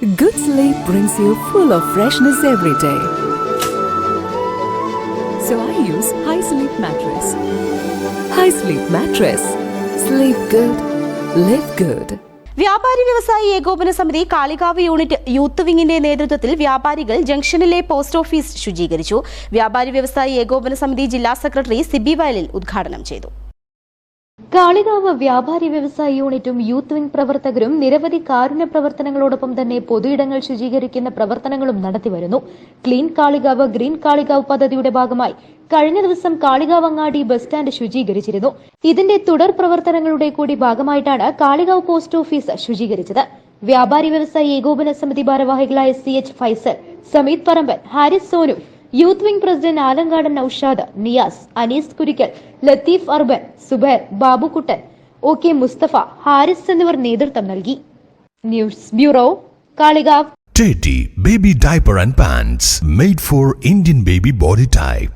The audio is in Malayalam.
Good sleep brings you full of freshness every day. So I use High Sleep Mattress. High Sleep Mattress. Sleep good. Live good. വ്യാപാരി വ്യവസായി ഏകോപന സമിതി കാളികാവ് യൂണിറ്റ് യൂത്ത് വിങ്ങിന്റെ നേതൃത്വത്തിൽ വ്യാപാരികൾ ജംഗ്ഷനിലെ പോസ്റ്റ് ഓഫീസ് ശുചീകരിച്ചു വ്യാപാരി വ്യവസായി ഏകോപന സമിതി ജില്ലാ സെക്രട്ടറി സിബി വയലിൽ ഉദ്ഘാടനം ചെയ്തു കാളികാവ് വ്യാപാരി വ്യവസായ യൂണിറ്റും യൂത്ത് വിംഗ് പ്രവർത്തകരും നിരവധി കാരുണ്യ പ്രവർത്തനങ്ങളോടൊപ്പം തന്നെ പൊതുയിടങ്ങൾ ശുചീകരിക്കുന്ന പ്രവർത്തനങ്ങളും നടത്തിവരുന്നു ക്ലീൻ കാളികാവ് ഗ്രീൻ കാളികാവ് പദ്ധതിയുടെ ഭാഗമായി കഴിഞ്ഞ ദിവസം കാളികാവ് അങ്ങാടി ബസ് സ്റ്റാൻഡ് ശുചീകരിച്ചിരുന്നു. ഇതിന്റെ തുടർ പ്രവർത്തനങ്ങളുടെ കൂടി ഭാഗമായിട്ടാണ് കാളികാവ് പോസ്റ്റ് ഓഫീസ് ശുചീകരിച്ചത്. വ്യാപാരി വ്യവസായി ഏകോപന സമിതി ഭാരവാഹികളായ C H Faisal Sameeth Paramban Haris Sonu youth wing president Alangadan Noushad Niyas Anees Kurikkal Latheef urban Zubair Babukuttan O K Musthafa Haris എന്നിവർ നേതൃത്വം നൽകി news bureau Kalikavu Teddy Baby Diaper and Pants made for Indian baby body type.